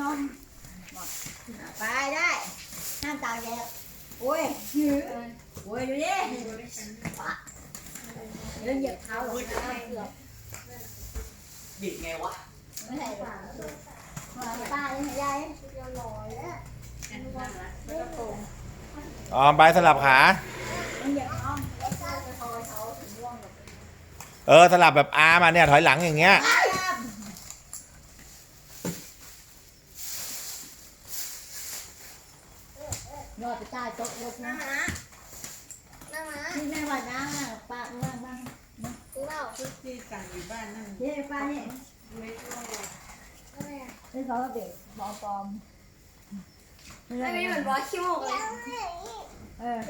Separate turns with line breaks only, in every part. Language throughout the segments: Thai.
งงไปได้ห้ามตากแดดโอ้ยโอ้ยดูดิเดินเหยียบเท้าหรอกเกือบ
บิดไงวะ
ไม่ใช่หรอกป้าเลยยายลอยแล้ว
ออมไปสลับขา
มันเออมแล้วก็จะคอยเขา
เออสลับแบบอาร์มาเนี่ยถอยหลังอย่างเงี้ย
ยอดไปใต้โต๊ะยกนะนี่แม่ว่าน้าป้าว่างบ้าง
ที่สั่งอยู่บ้านนั่น
เย้ป้าเนี่ย
เล็กด้วย
นี่เขาเด็กปลอมปลอม
ไม่มีเหมือนบอสขี้มูกเลย
เออ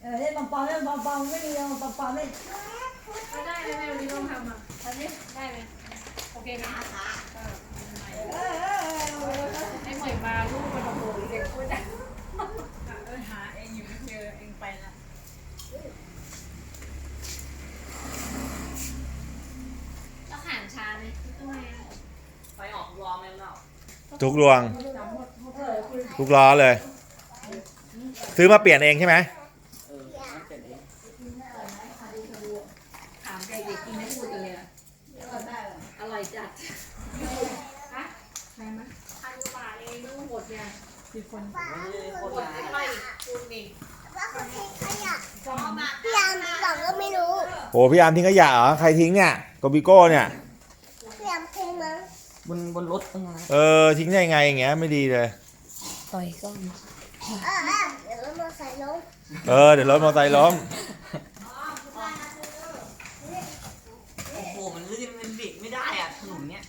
เออเล่นปลอมปลอมเล่นปลอมปลอมไม่มีเรื่องปลอมปลอมเล่น
ไม่ได้เลยแม่วันนี้ต้องทำอะทำนี้ได้ไหมโอเคไหม
เออเออเออ
ให้หมวยมาลูกมันโอ้โหเด็กพูดได้
เออหาเองอยู่ไม่เจอเองไปละ
แล้วขานช้าไหมทำไม
ไฟออกรอ ไหมเนาะ
ทุกดวง ทุกล้อเลย ซื้อมาเปลี่ยนเองใช่ไหม
เออไม่เป็นเอง
ถามเด็กๆกินไม่พูดกันเลยอะอร่อยจัดฮะใช่ไหมพันกว่าบาทเองลูกหมดเนี่ย
คือคน
มันไม่ได้โคตร
หมด
นาน
เท่าไหร่คุณนี่
พี่ยามมีสองก็ไม่รู้
โหพี่อาร์มทิ้งขยะเหรอใครทิ้งเนี่ยโกบิโก้เนี่ย
พี่ยามเพลงมั้ง
บนบนรถตั้งนาน
เออทิ้งได้ไงอย่างเงี้ยไม่ดีเลย
ต่อยก็
เออเออเดี๋ยวเรามาใส่ลง
เออเดี๋ยวรถมอเตอร์ไซค์ล้ม
โอ้โหมันลื่นมันบิดไม่ได้อะถนนเนี้ย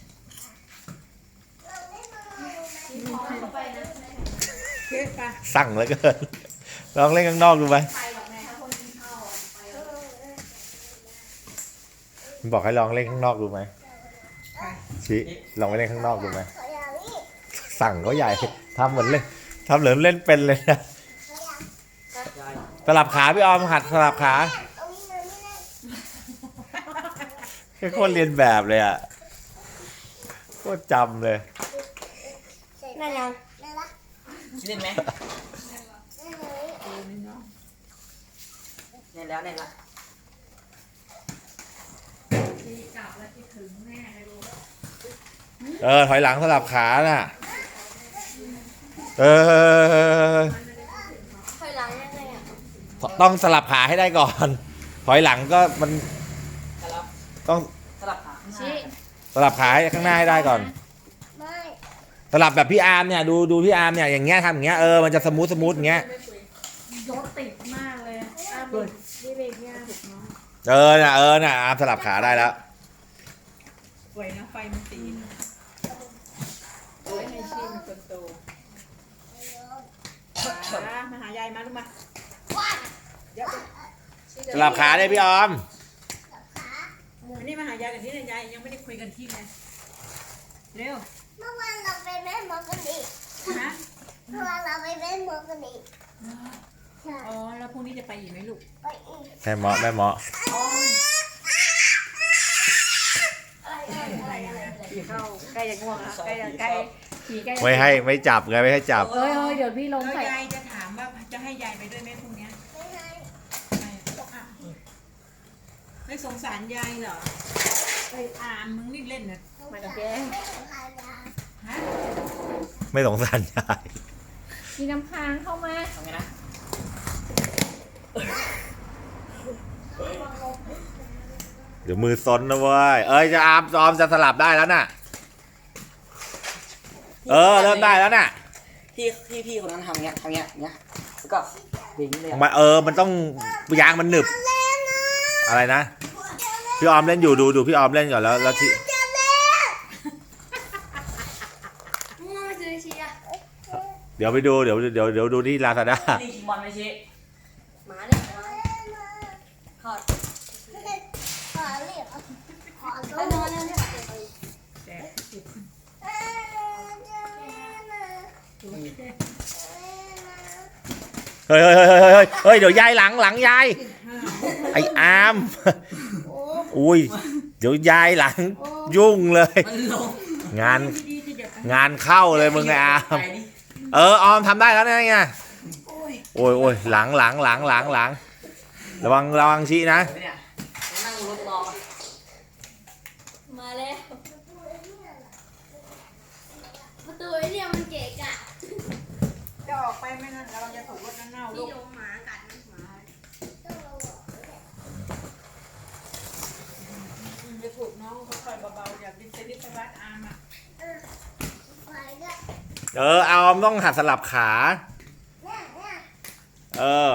เข้าไปนะ
เค้กปะ
สั่งเหลือเกินลองเล่นข้างนอกดูไหม
ไปหรอกแม่ถ้าคนกินข้าวอะไปหรอก
มันบอกให้ลองเล่นข้างนอกดูไหม ชิลองไปเล่นข้างนอกดูไหม
ขออย่างนี้
สั่งก็ใหญ่ทำเหมือนเล่นทำเหมือนเล่นเป็นเลยนะ
ยาย
สลับขาพี่ออมหัดสลับขา
เอานี้นะไม่ได้
แค่คนเรียนแบบเลยอะโคตรจำเลย
นั่นยังนั่นละ
เล่นไหม
นั่นเลย
เล่นแล้วเล่นละ
เออถอยหลังสลับขาน่ะ เออ
ถอยหลังยังไงอะ
ต้องสลับขาให้ได้ก่อน ถอยหลังก็มัน
สลับ
ต้อง
สลับขาข้างหน้า
ชี้
สลับขาให้ข้างหน้าให้ได้ก่อน
ไม่
สลับแบบพี่อาร์มเนี่ยดูดูพี่อาร์มเนี่ยอย่างเงี้ยทำอย่างเงี้ยเออมันจะสมูทสมูทอย่างเงี้ย
รถติดมากเลยอ้าวนี่เบรกเนี่ย
เออน่ะเออน่ะอาร์มสลับขาได้แล้ว
สวยนะไฟมันตีโอ้ยให้ชีมัน คนโตมามาหายายมาลูกมาเดี๋ยว
สลับขาได้พี่ออม
อันนี้มาหายายกันที่ไหนยายยังไม่ได้คุยกันที่ไหนเร็ว
เมื่อวานเราไปเล่นหมอกันอีก
นะ
เมื่อวานเราไปเล่นหมอกันอีกใช่
อ๋อแล้วพรุ่งนี้จะไปอีกไหมลูก
ไปอีก
แม่เหมาะแม่เหมาะ
อะไรอะไร
ขี่เข้าใกล้จะง่วงแล้วใกล้จะใกล้ ขี่ใกล้จะ
ไม่ให้ไม่จับไงไม่ให้จับ
เอ้ยเอ้ยเดี๋ยวพี่ลง
แล้ว
ใส่
ยายจะถามว่าจะให้ยายไปด้วยไหมพรุ่งนี้
ไม่ให้
ไม่อะไม่สงสารยายเหรอไปอามมึงนี่เล่นนะ
มากับแก
ไม่สงสารยาย
ฮะ
ไม่สงสารยาย
มีน้ำค้างเข้ามา
ทำไงนะ
เดี๋ยวมือซนนะเว้ยเอ้ยจะอาร์มออมจะสลับได้แล้วน่ะ เออเริ่มได้แล้วน่ะ
พี่พี่พี่คนนั้นทำเงี้ยทำเงี้ยเงี้ยแล้วก็วิ่งเลยอะ
มันเออมันต้องยางมันหนึบ อะไรนะ พี่ออมเล่นอยู่ดูดูพี่ออมเล่นก่อนแล้วแล้วที่
ง่วงซื้อเชียร์
เดี๋ยวไปดูเดี๋ยวเดี๋ยวเดี๋ยวดูที่ลาซาด้า
นี่ชิงบอลไหมชิ
มาเลย
ขอขอเรียกขอ
ไปนอนแล้วเนี่ย
แต่ติด
เฮ้ยเฮ้ยเฮ้ยเฮ้ยเฮ้ยเฮ้ยเดี๋ยวยายหลังหลังยาย ไออามอุ้ย เดี๋ยวยายหลังยุ่งเลย
มันลง
งาน
ดีๆจะอย่าไป
งานเข้าเลยมึงไงอาม
ไปดิ
เออออมทำได้แล้วเนี่ยไงโอ้ยโอ้ยหลังหลังหลังหลังหลังระวังระวังชี้นะ
ไปเนี่ยนั่งรถรอ
มาแล้วประตูไอ้เนี่ยมันเกะกะ
จะออก ไปไหมนั่นเราจะถูกรถนั่นเน่าลู
ที่
ก
โดนหมากัดนะหมา
จะถูกน้องค่อยๆเบาๆอย่าดิ้นไปดิ้นไปวัดอามอะ
เออออมต้องหัดสลับขา เออ